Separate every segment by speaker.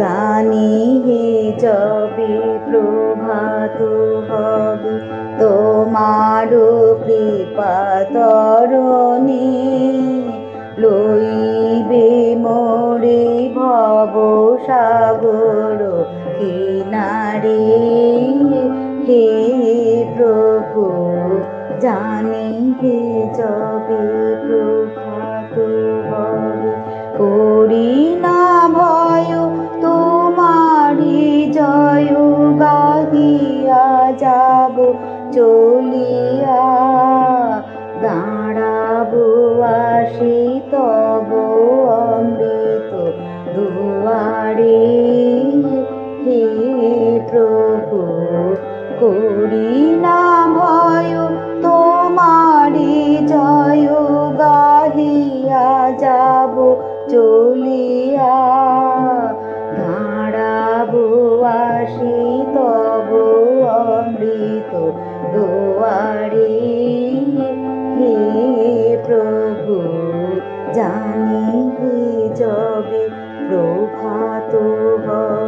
Speaker 1: জানি হে যবে প্রভাত হবে তোমারও কৃপা তরণী লইবে মোরে ভব সাগর কিনারে। হে প্রভু জানি হে যবে প্রভাত হবে, করি চলিয়া দাঁড়াবো হে যবে প্রভাত হবে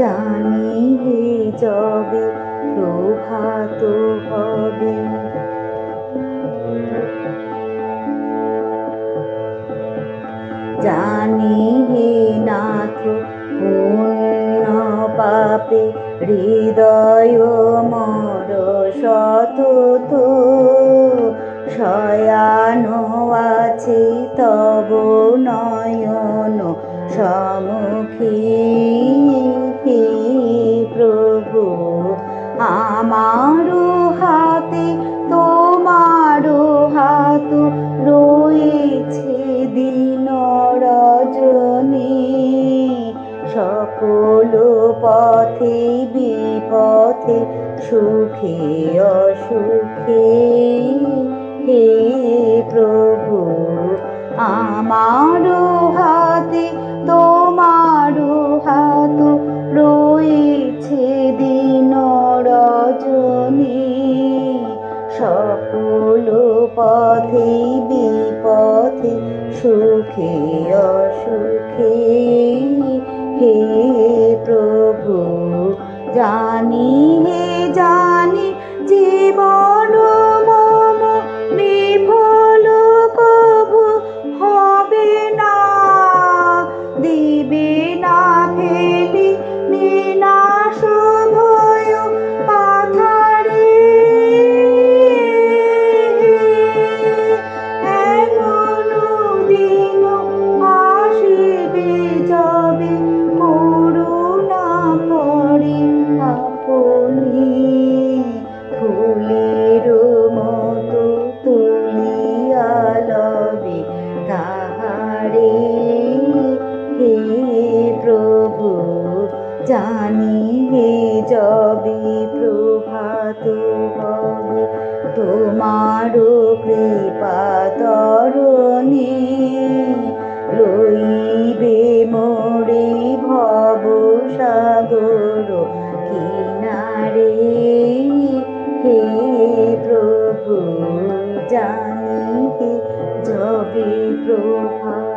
Speaker 1: জানি হে যবে প্রভাত হবে। জানি হে নাথ পুণ্য পাপে হৃদয় মর শত তো শয়ান আছে তব নয়ন সমুখী সকল পথে বিপথে, সুখে, অসুখে। হে প্রভু, আমারও হাতে, তোমারও হাত রয়েছে দিন রজনী। সকল পথে, বিপথে, সুখে অসুখে করে হে প্রভু, জানি হে যবে প্রভাত হবে তোমারও কৃপা তরণে রইবে মোরে ভব সাগর কিনারে। হে প্রভু, জানি হে যবে প্রভা